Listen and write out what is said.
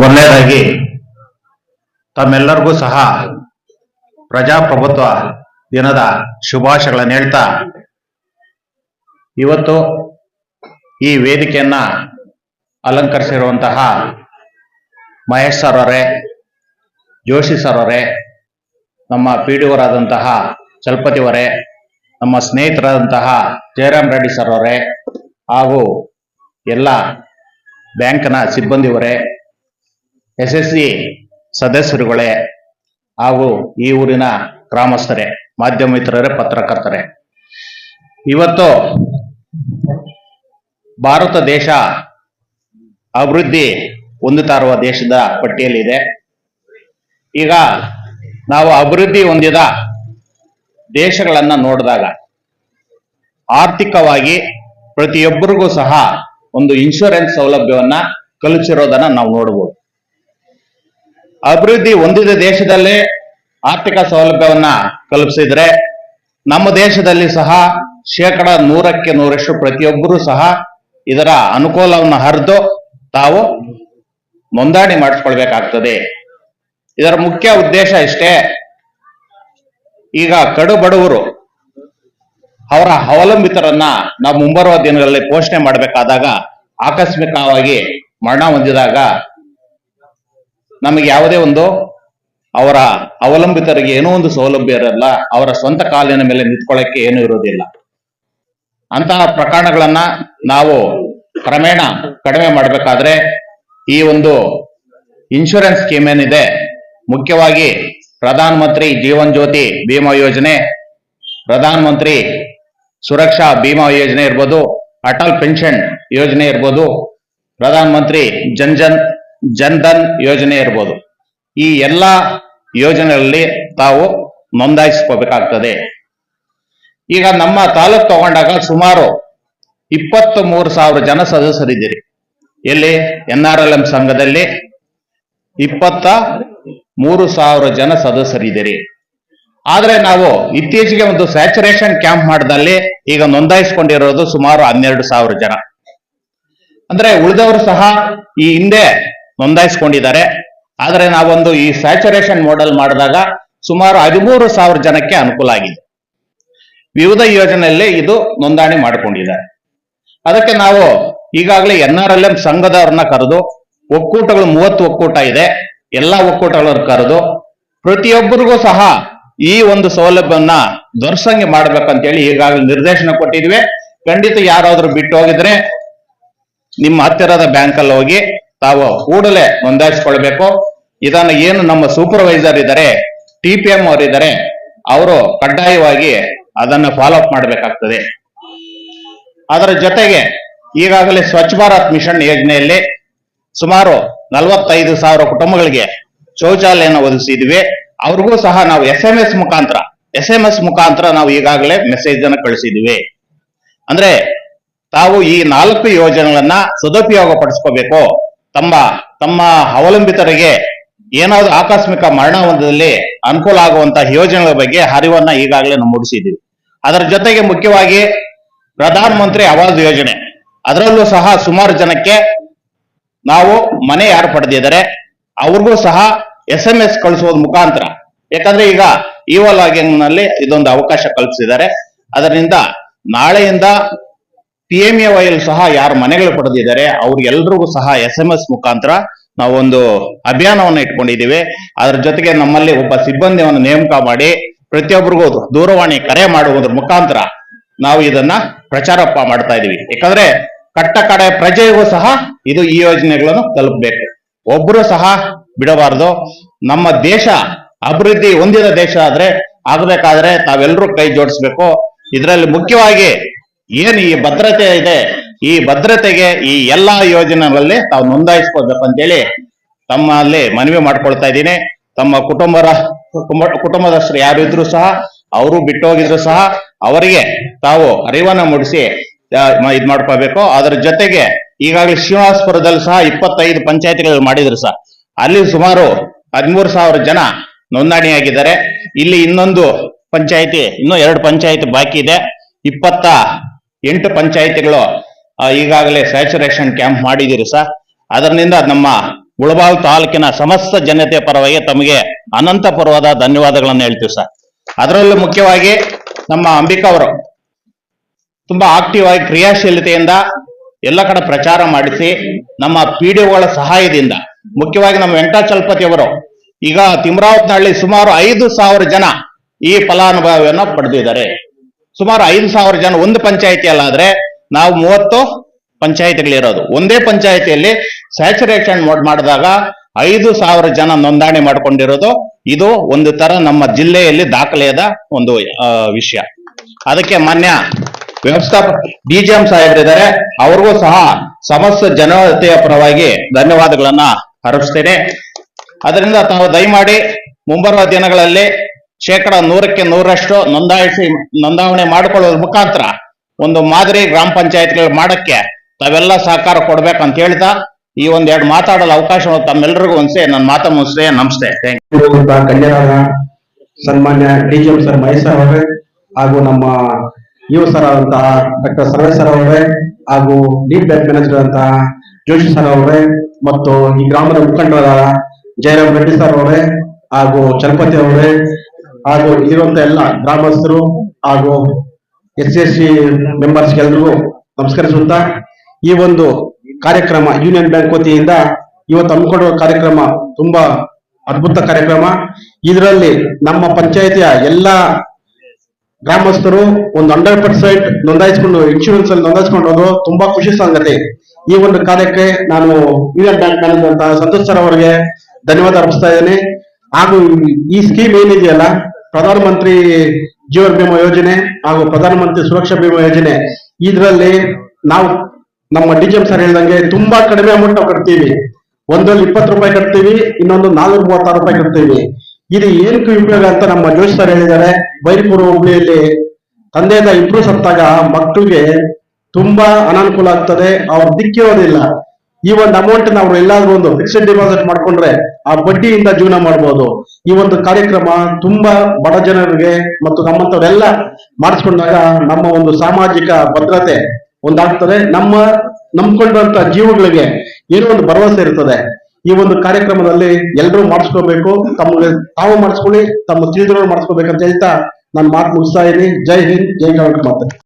ಮೊದಲನೇದಾಗಿ, ತಮ್ಮೆಲ್ಲರಿಗೂ ಸಹ ಪ್ರಜಾಪ್ರಭುತ್ವ ದಿನದ ಶುಭಾಶಯಗಳನ್ನು ಹೇಳ್ತಾ, ಇವತ್ತು ಈ ವೇದಿಕೆಯನ್ನ ಅಲಂಕರಿಸಿರುವಂತಹ ಮಹೇಶ್ ಸರ್ ಅವರೇ, ಜೋಶಿ ಸರ್ ಅವರೇ, ನಮ್ಮ ಪಿ ಡಿ ಚಲಪತಿಯವರೇ ನಮ್ಮ ಸ್ನೇಹಿತರಾದಂತಹ ಜಯರಾಮ್ ರೆಡ್ಡಿ ಸರ್ ಅವರೇ ಹಾಗೂ ಎಲ್ಲ ಬ್ಯಾಂಕ್ನ ಸಿಬ್ಬಂದಿಯವರೇ ಎಸ್ ಎಸ್ ಸಿ ಸದಸ್ಯರುಗಳೇ ಹಾಗೂ ಈ ಊರಿನ ಗ್ರಾಮಸ್ಥರೇ ಮಾಧ್ಯಮ ಮಿತ್ರರೇ ಪತ್ರಕರ್ತರೇ. ಇವತ್ತು ಭಾರತ ದೇಶ ಅಭಿವೃದ್ಧಿ ಹೊಂದುತ್ತಾ ದೇಶದ ಪಟ್ಟಿಯಲ್ಲಿದೆ. ಈಗ ನಾವು ಅಭಿವೃದ್ಧಿ ಹೊಂದಿದ ದೇಶಗಳನ್ನು ನೋಡಿದಾಗ ಆರ್ಥಿಕವಾಗಿ ಪ್ರತಿಯೊಬ್ಬರಿಗೂ ಸಹ ಒಂದು ಇನ್ಶೂರೆನ್ಸ್ ಸೌಲಭ್ಯವನ್ನ ಕಲ್ಪಿಸಿರೋದನ್ನ ನಾವು ನೋಡಬಹುದು ಅಭಿವೃದ್ಧಿ ಹೊಂದಿದ ದೇಶದಲ್ಲಿ ಆರ್ಥಿಕ ಸೌಲಭ್ಯವನ್ನ ಕಲ್ಪಿಸಿದ್ರೆ ನಮ್ಮ ದೇಶದಲ್ಲಿ ಸಹ ಶೇಕಡ ನೂರಕ್ಕೆ ನೂರಷ್ಟು ಪ್ರತಿಯೊಬ್ಬರೂ ಸಹ ಇದರ ಅನುಕೂಲವನ್ನು ಹರಿದು ತಾವು ನೋಂದಣಿ ಮಾಡಿಸ್ಕೊಳ್ಬೇಕಾಗ್ತದೆ. ಇದರ ಮುಖ್ಯ ಉದ್ದೇಶ ಇಷ್ಟೇ. ಈಗ ಕಡು ಬಡವರು ಅವರ ಅವಲಂಬಿತರನ್ನ ನಾವು ಮುಂಬರುವ ದಿನಗಳಲ್ಲಿ ಪೋಷಣೆ ಮಾಡಬೇಕಾದಾಗ ಆಕಸ್ಮಿಕವಾಗಿ ಮರಣ ಹೊಂದಿದಾಗ ನಮಗೆ ಯಾವುದೇ ಒಂದು ಅವರ ಅವಲಂಬಿತರಿಗೆ ಏನೋ ಒಂದು ಸೌಲಭ್ಯ ಇರಲ್ಲ, ಅವರ ಸ್ವಂತ ಕಾಲಿನ ಮೇಲೆ ನಿಂತ್ಕೊಳ್ಳಕ್ಕೆ ಏನೂ ಇರೋದಿಲ್ಲ. ಅಂತಹ ಪ್ರಕರಣಗಳನ್ನ ನಾವು ಕ್ರಮೇಣ ಕಡಿಮೆ ಮಾಡಬೇಕಾದ್ರೆ ಈ ಒಂದು ಇನ್ಶೂರೆನ್ಸ್ ಸ್ಕೀಮ್ ಏನಿದೆ, ಮುಖ್ಯವಾಗಿ ಪ್ರಧಾನ ಮಂತ್ರಿ ಜೀವನ್ ಜ್ಯೋತಿ ಬಿಮಾ ಯೋಜನೆ, ಪ್ರಧಾನ ಮಂತ್ರಿ ಸುರಕ್ಷಾ ಬಿಮಾ ಯೋಜನೆ ಇರ್ಬೋದು, ಅಟಲ್ ಪೆನ್ಷನ್ ಯೋಜನೆ ಇರ್ಬೋದು ಪ್ರಧಾನ ಮಂತ್ರಿ ಜನ್ ಜನ್ ಯೋಜನೆ ಇರ್ಬೋದು. ಈ ಎಲ್ಲ ಯೋಜನೆಗಳಲ್ಲಿ ತಾವು ನೋಂದಾಯಿಸ್ಕೋಬೇಕಾಗ್ತದೆ ಈಗ ನಮ್ಮ ತಾಲೂಕ್ ತಗೊಂಡಾಗ ಸುಮಾರು ಇಪ್ಪತ್ತ್ ಮೂರು ಸಾವಿರ ಜನ ಸದಸ್ಯರಿದ್ದೀರಿ. ಎಲ್ಲಿ? ಎನ್ ಆರ್ ಎಲ್ ಎಂ ಸಂಘದಲ್ಲಿ ಇಪ್ಪತ್ತ ಮೂರು ಸಾವಿರ ಜನ ಸದಸ್ಯರಿದ್ದೀರಿ. ಆದ್ರೆ ನಾವು ಇತ್ತೀಚೆಗೆ ಒಂದು ಸ್ಯಾಚುರೇಷನ್ ಕ್ಯಾಂಪ್ ಮಾಡಿದಲ್ಲಿ ಈಗ ನೋಂದಾಯಿಸಿಕೊಂಡಿರೋದು ಸುಮಾರು ಹನ್ನೆರಡು ಸಾವಿರ ಜನ. ಅಂದ್ರೆ ಉಳಿದವರು ಸಹ ಈ ಹಿಂದೆ ನೋಂದಾಯಿಸಿಕೊಂಡಿದ್ದಾರೆ. ಆದರೆ ನಾವೊಂದು ಈ ಸ್ಯಾಚುರೇಷನ್ ಮಾಡೆಲ್ ಮಾಡಿದಾಗ ಸುಮಾರು ಹದಿಮೂರು ಸಾವಿರ ಜನಕ್ಕೆ ಅನುಕೂಲ ಆಗಿದೆ. ವಿವಿಧ ಯೋಜನೆಯಲ್ಲಿ ಇದು ನೋಂದಣಿ ಮಾಡಿಕೊಂಡಿದ್ದಾರೆ. ಅದಕ್ಕೆ ನಾವು ಈಗಾಗಲೇ ಎನ್ ಆರ್ ಎಲ್ ಎಂ ಸಂಘದವ್ರನ್ನ ಕರೆದು ಒಕ್ಕೂಟಗಳು ಮೂವತ್ತು ಒಕ್ಕೂಟ ಇದೆ. ಎಲ್ಲಾ ಒಕ್ಕೂಟಗಳನ್ನು ಕರೆದು ಪ್ರತಿಯೊಬ್ಬರಿಗೂ ಸಹ ಈ ಒಂದು ಸೌಲಭ್ಯವನ್ನ ದೊರಸಂಗೆ ಮಾಡ್ಬೇಕಂತೇಳಿ ಈಗಾಗಲೇ ನಿರ್ದೇಶನ ಕೊಟ್ಟಿದ್ವಿ. ಖಂಡಿತ ಯಾರಾದ್ರೂ ಬಿಟ್ಟು ಹೋಗಿದ್ರೆ ನಿಮ್ಮ ಹತ್ತಿರದ ಬ್ಯಾಂಕ್ ಅಲ್ಲಿ ಹೋಗಿ ತಾವು ಕೂಡಲೇ ನೋಂದಾಯಿಸಿಕೊಳ್ಬೇಕು. ಇದನ್ನ ಏನು ನಮ್ಮ ಸೂಪರ್ವೈಸರ್ ಇದ್ದಾರೆ ಟಿ ಪಿ ಎಂ ಅವರು ಇದ್ದಾರೆ ಅವರು ಕಡ್ಡಾಯವಾಗಿ ಅದನ್ನ ಫಾಲೋ ಅಪ್ ಮಾಡಬೇಕಾಗ್ತದೆ. ಅದರ ಜೊತೆಗೆ ಈಗಾಗಲೇ ಸ್ವಚ್ಛ ಭಾರತ್ ಮಿಷನ್ ಯೋಜನೆಯಲ್ಲಿ ಸುಮಾರು ನಲವತ್ತೈದು ಸಾವಿರ ಕುಟುಂಬಗಳಿಗೆ ಶೌಚಾಲಯನ ಒದಗಿಸಿದ್ವಿ ಅವ್ರಿಗೂ ಸಹ ನಾವು ಎಸ್ ಎಂ ಎಸ್ ಮುಖಾಂತರ ಎಸ್ ಎಂ ಎಸ್ ಮುಖಾಂತರ ನಾವು ಈಗಾಗಲೇ ಮೆಸೇಜ್ ಅನ್ನು ಕಳಿಸಿದ್ವಿ. ಅಂದ್ರೆ ತಾವು ಈ ನಾಲ್ಕು ಯೋಜನೆಗಳನ್ನ ಸದುಪಯೋಗ ಪಡಿಸ್ಕೋಬೇಕು. ತಮ್ಮ ತಮ್ಮ ಅವಲಂಬಿತರಿಗೆ ಏನಾದ್ರು ಆಕಸ್ಮಿಕ ಮರಣ ಹೊಂದದಲ್ಲಿ ಅನುಕೂಲ ಆಗುವಂತಹ ಯೋಜನೆಗಳ ಬಗ್ಗೆ ಅರಿವನ್ನ ಈಗಾಗಲೇ ನಾವು ಅದರ ಜೊತೆಗೆ ಮುಖ್ಯವಾಗಿ ಪ್ರಧಾನ ಮಂತ್ರಿ ಆವಾಸ್ ಯೋಜನೆ. ಅದರಲ್ಲೂ ಸಹ ಸುಮಾರು ಜನಕ್ಕೆ ನಾವು ಮನೆ ಯಾರು ಪಡೆದಿದ್ದಾರೆ, ಅವ್ರಿಗೂ ಸಹ ಎಸ್ ಎಂ ಎಸ್ ಕಳಿಸೋದ್ ಮುಖಾಂತರ. ಯಾಕಂದ್ರೆ ಈಗ ಇಒ ಲಾಗಿಂಗ್ ಇದೊಂದು ಅವಕಾಶ ಕಲ್ಪಿಸಿದ್ದಾರೆ. ಅದರಿಂದ ನಾಳೆಯಿಂದ ಪಿ ಎಂ ಎ ವೈಲ್ ಸಹ ಯಾರು ಮನೆಗಳು ಪಡೆದಿದ್ದಾರೆ, ಅವ್ರಿಗೆಲ್ರಿಗೂ ಸಹ ಎಸ್ ಎಂ ಎಸ್ ಮುಖಾಂತರ ನಾವೊಂದು ಅಭಿಯಾನವನ್ನು ಇಟ್ಕೊಂಡಿದ್ದೀವಿ. ಅದ್ರ ಜೊತೆಗೆ ನಮ್ಮಲ್ಲಿ ಒಬ್ಬ ಸಿಬ್ಬಂದಿಯನ್ನು ನೇಮಕ ಮಾಡಿ ಪ್ರತಿಯೊಬ್ಬರಿಗೂ ದೂರವಾಣಿ ಕರೆ ಮಾಡುವುದ್ರ ಮುಖಾಂತರ ನಾವು ಇದನ್ನ ಪ್ರಚಾರಪ್ಪ ಮಾಡ್ತಾ ಇದೀವಿ. ಯಾಕಂದ್ರೆ ಕಟ್ಟ ಕಡೆ ಪ್ರಜೆಗೂ ಸಹ ಇದು ಈ ಯೋಜನೆಗಳನ್ನು ತಲುಪಬೇಕು. ಒಬ್ರು ಸಹ ಬಿಡಬಾರದು. ನಮ್ಮ ದೇಶ ಅಭಿವೃದ್ಧಿ ಹೊಂದಿದ ದೇಶ ಆದ್ರೆ ಆಗ್ಬೇಕಾದ್ರೆ ತಾವೆಲ್ಲರೂ ಕೈ ಜೋಡಿಸ್ಬೇಕು. ಇದರಲ್ಲಿ ಮುಖ್ಯವಾಗಿ ಏನ್ ಈ ಭದ್ರತೆ ಇದೆ, ಈ ಭದ್ರತೆಗೆ ಈ ಎಲ್ಲಾ ಯೋಜನೆಗಳಲ್ಲಿ ತಾವು ನೋಂದಾಯಿಸ್ಕೋಬೇಕು ಅಂತೇಳಿ ತಮ್ಮಲ್ಲಿ ಮನವಿ ಮಾಡ್ಕೊಳ್ತಾ ಇದ್ದೀನಿ. ತಮ್ಮ ಕುಟುಂಬರ, ಕುಟುಂಬ- ಕುಟುಂಬದಷ್ಟರು ಯಾರು ಇದ್ರು ಸಹ, ಅವರು ಬಿಟ್ಟು ಹೋಗಿದ್ರು ಸಹ ಅವರಿಗೆ ತಾವು ಅರಿವನ್ನ ಮೂಡಿಸಿ ಇದ್ ಮಾಡ್ಕೋಬೇಕು ಅದರ ಜೊತೆಗೆ ಈಗಾಗಲೇ ಶ್ರೀನಿವಾಸಪುರದಲ್ಲಿ ಸಹ ಇಪ್ಪತ್ತೈದು ಪಂಚಾಯಿತಿಗಳಲ್ಲಿ ಮಾಡಿದ್ರು ಸಹ. ಅಲ್ಲಿ ಸುಮಾರು ಹದಿಮೂರು ಸಾವಿರ ಜನ ನೋಂದಣಿಯಾಗಿದ್ದಾರೆ. ಇಲ್ಲಿ ಇನ್ನೊಂದು ಪಂಚಾಯಿತಿ, ಇನ್ನೂ ಎರಡು ಪಂಚಾಯಿತಿ ಬಾಕಿ ಇದೆ. ಇಪ್ಪತ್ತ ಎಂಟು ಪಂಚಾಯಿತಿಗಳು ಈಗಾಗಲೇ ಸ್ಯಾಚುರೇಷನ್ ಕ್ಯಾಂಪ್ ಮಾಡಿದ್ದೀರಿ ಸರ್. ಅದರಿಂದ ನಮ್ಮ ಉಳಬಾವ್ ತಾಲೂಕಿನ ಸಮಸ್ತ ಜನತೆ ಪರವಾಗಿ ತಮಗೆ ಅನಂತಪೂರ್ವದ ಧನ್ಯವಾದಗಳನ್ನು ಹೇಳ್ತೀವಿ ಸರ್. ಅದರಲ್ಲೂ ಮುಖ್ಯವಾಗಿ ನಮ್ಮ ಅಂಬಿಕಾ ಅವರು ತುಂಬಾ ಆಕ್ಟಿವ್ ಆಗಿ ಕ್ರಿಯಾಶೀಲತೆಯಿಂದ ಎಲ್ಲ ಕಡೆ ಪ್ರಚಾರ ಮಾಡಿಸಿ ನಮ್ಮ ಪಿಡಿಒಗಳ ಸಹಾಯದಿಂದ ಮುಖ್ಯವಾಗಿ ನಮ್ಮ ವೆಂಕಟಾಚಲಪತಿ ಅವರು, ಈಗ ತಿಮ್ರಾವತ್ನಹಳ್ಳಿ ಸುಮಾರು ಐದು ಸಾವಿರ ಜನ ಈ ಫಲಾನುಭವಿಯನ್ನ ಪಡೆದಿದ್ದಾರೆ. ಸುಮಾರು ಐದು ಸಾವಿರ ಜನ ಒಂದು ಪಂಚಾಯಿತಿಯಲ್ಲಾದ್ರೆ ನಾವು ಮೂವತ್ತು ಪಂಚಾಯಿತಿಗಳಿರೋದು. ಒಂದೇ ಪಂಚಾಯಿತಿಯಲ್ಲಿ ಸ್ಯಾಚುರೇಷನ್ ಮೋಡ್ ಮಾಡಿದಾಗ ಐದು ಸಾವಿರ ಜನ ನೋಂದಣಿ ಮಾಡ್ಕೊಂಡಿರೋದು. ಇದು ಒಂದು ತರ ನಮ್ಮ ಜಿಲ್ಲೆಯಲ್ಲಿ ದಾಖಲೆಯಾದ ಒಂದು ವಿಷಯ. ಅದಕ್ಕೆ ಮಾನ್ಯ ವ್ಯವಸ್ಥಾಪಕ ಡಿಜಿಎಂ ಸಾಹೇಬ್ರಿದ್ದಾರೆ. ಅವ್ರಿಗೂ ಸಹ ಸಮಸ್ತ ಜನತೆಯ ಪರವಾಗಿ ಧನ್ಯವಾದಗಳನ್ನ ಅರ್ಪಿಸ್ತೇನೆ ಅದರಿಂದ ತಾವು ದಯಮಾಡಿ ಮುಂಬರುವ ದಿನಗಳಲ್ಲಿ ಶೇಕಡ ನೂರಕ್ಕೆ ನೂರಷ್ಟು ನೋಂದಾಯಿಸಿ, ನೋಂದಾವಣೆ ಮಾಡಿಕೊಳ್ಳುವ ಮುಖಾಂತರ ಒಂದು ಮಾದರಿ ಗ್ರಾಮ ಪಂಚಾಯತ್ಗಳು ಮಾಡಕ್ಕೆ ತಾವೆಲ್ಲ ಸಹಕಾರ ಕೊಡ್ಬೇಕಂತ ಹೇಳ್ತಾ ಈ ಒಂದ್ ಎರಡು ಮಾತಾಡಲು ಅವಕಾಶ ತಮ್ಮೆಲ್ಲರಿಗೂ ಒಂದ್ಸೆ ನನ್ನ ಮಾತಾ ಮುಗಿಸ್ತೇ ನಮಸ್ತೆ. ಥ್ಯಾಂಕ್ ಸನ್ಮಾನ್ಯ ಡಿ ಸನ್ಮಾನ್ಯ ಡಿಜಿಎಂ ಸರ್ ಮಹೇಶ್ ಸರ್ ಅವರೇ, ಹಾಗೂ ನಮ್ಮ ಯುವ ಸರ್ ಆದಂತಹ ಡಾಕ್ಟರ್ ಸರ್ವೇಶ್ ಸರ್ ಅವರೇ, ಹಾಗೂ ಲೀಡ್ ಬ್ಯಾಂಕ್ ಮ್ಯಾನೇಜರ್ ಅಂತಹ ಜೋಶಿ ಸರ್ ಅವರೇ ಮತ್ತು ಈ ಗ್ರಾಮದ ಮುಖಂಡರಾದ ಜಯರಾಮ್ ರೆಡ್ಡಿ ಸರ್ ಅವರೇ ಹಾಗೂ ಚಲಪತಿ ಅವರೇ ಹಾಗೂ ಇರುವಂತ ಎಲ್ಲ ಗ್ರಾಮಸ್ಥರು ಹಾಗೂ ಎಸ್ ಎಸ್ ಸಿ ಮೆಂಬರ್ಸ್ ಎಲ್ರಿಗೂ ನಮಸ್ಕರಿಸುತ್ತಾ ಈ ಒಂದು ಕಾರ್ಯಕ್ರಮ ಯೂನಿಯನ್ ಬ್ಯಾಂಕ್ ವತಿಯಿಂದ ಇವತ್ತು ಹಮ್ಮಿಕೊಂಡಿರುವ ಕಾರ್ಯಕ್ರಮ ತುಂಬಾ ಅದ್ಭುತ ಕಾರ್ಯಕ್ರಮ. ಇದರಲ್ಲಿ ನಮ್ಮ ಪಂಚಾಯತಿಯ ಎಲ್ಲ ಗ್ರಾಮಸ್ಥರು ಒಂದು ಹಂಡ್ರೆಡ್ ಪರ್ಸೆಂಟ್ ನೋಂದಾಯಿಸಿಕೊಂಡು ಇನ್ಶೂರೆನ್ಸ್ ಅಲ್ಲಿ ನೋಂದಾಯಿಸಿಕೊಂಡು ತುಂಬಾ ಖುಷಿ ಸಂಗತಿ. ಈ ಒಂದು ಕಾರ್ಯಕ್ಕೆ ನಾನು ಯೂನಿಯನ್ ಬ್ಯಾಂಕ್ ಮ್ಯಾನೇಜರ್ ಸಂತೋಷ್ ಧನ್ಯವಾದ ಅರ್ಪಿಸ್ತಾ ಇದ್ದೇನೆ. ಹಾಗೂ ಈ- ಸ್ಕೀಮ್ ಏನಿದೆಯಲ್ಲ, ಪ್ರಧಾನಮಂತ್ರಿ ಜೀವನ ಬಿಮಾ ಯೋಜನೆ ಹಾಗೂ ಪ್ರಧಾನಮಂತ್ರಿ ಸುರಕ್ಷಾ ಬಿಮಾ ಯೋಜನೆ, ಇದರಲ್ಲಿ ನಾವು ನಮ್ಮ ಡಿಜಿಎಂ ಸರ್ ಹೇಳಿದಂಗೆ ತುಂಬಾ ಕಡಿಮೆ ಅಮೌಂಟ್ ನಾವು ಕಟ್ತೀವಿ. ಒಂದ್ರಲ್ಲಿ ಇಪ್ಪತ್ತು ರೂಪಾಯಿ ಕಟ್ತೀವಿ, ಇನ್ನೊಂದು ನಾಲ್ಕು ಮೂವತ್ತಾರು ರೂಪಾಯಿ ಕಟ್ತೀವಿ. ಇದು ಏನಕ್ಕೂ ಉಪಯೋಗ ಅಂತ ನಮ್ಮ ಜೋಶ್ ಸರ್ ಹೇಳಿದ್ದಾರೆ. ಬೈರ್ಪುರ ಹುಬ್ಳಿಯಲ್ಲಿ ತಂದೆಯಿಂದ ಇಬ್ರು ಸತ್ತಾಗ ಮಕ್ಕಳಿಗೆ ತುಂಬಾ ಅನಾನುಕೂಲ ಆಗ್ತದೆ. ಅವ್ರು ದಿಕ್ಕಿರೋದಿಲ್ಲ. ಈ ಒಂದು ಅಮೌಂಟ್ ನಾವು ಎಲ್ಲಾದ್ರೂ ಒಂದು ಫಿಕ್ಸ್ಡ್ ಡಿಪಾಸಿಟ್ ಮಾಡ್ಕೊಂಡ್ರೆ ಆ ಬಡ್ಡಿಯಿಂದ ಜೀವನ ಮಾಡಬಹುದು ಈ ಒಂದು ಕಾರ್ಯಕ್ರಮ ತುಂಬಾ ಬಡ ಜನರಿಗೆ ಮತ್ತು ನಮ್ಮಂತವರೆಲ್ಲ ಮಾಡಿಸ್ಕೊಂಡಾಗ ನಮ್ಮ ಒಂದು ಸಾಮಾಜಿಕ ಭದ್ರತೆ ಒಂದಾಗ್ತದೆ. ನಮ್ಮ ನಂಬ್ಕೊಂಡಂತ ಜೀವಗಳಿಗೆ ಏನೋ ಒಂದು ಭರವಸೆ ಇರ್ತದೆ. ಈ ಒಂದು ಕಾರ್ಯಕ್ರಮದಲ್ಲಿ ಎಲ್ಲರೂ ಮಾಡಿಸ್ಕೋಬೇಕು. ತಮಗೆ ತಾವು ಮಾಡಿಸ್ಕೊಳ್ಳಿ, ತಮ್ಮ ತಿಳಿದ್ರು ಮಾಡಿಸ್ಕೋಬೇಕಂತ ಹೇಳ್ತಾ ನಾನು ಮಾತು ಮುಗಿಸ್ತಾ ಇದ್ದೀನಿ. ಜೈ ಹಿಂದ್, ಜೈ ಕರ್ನಾಟಕ ಮಾತೆ.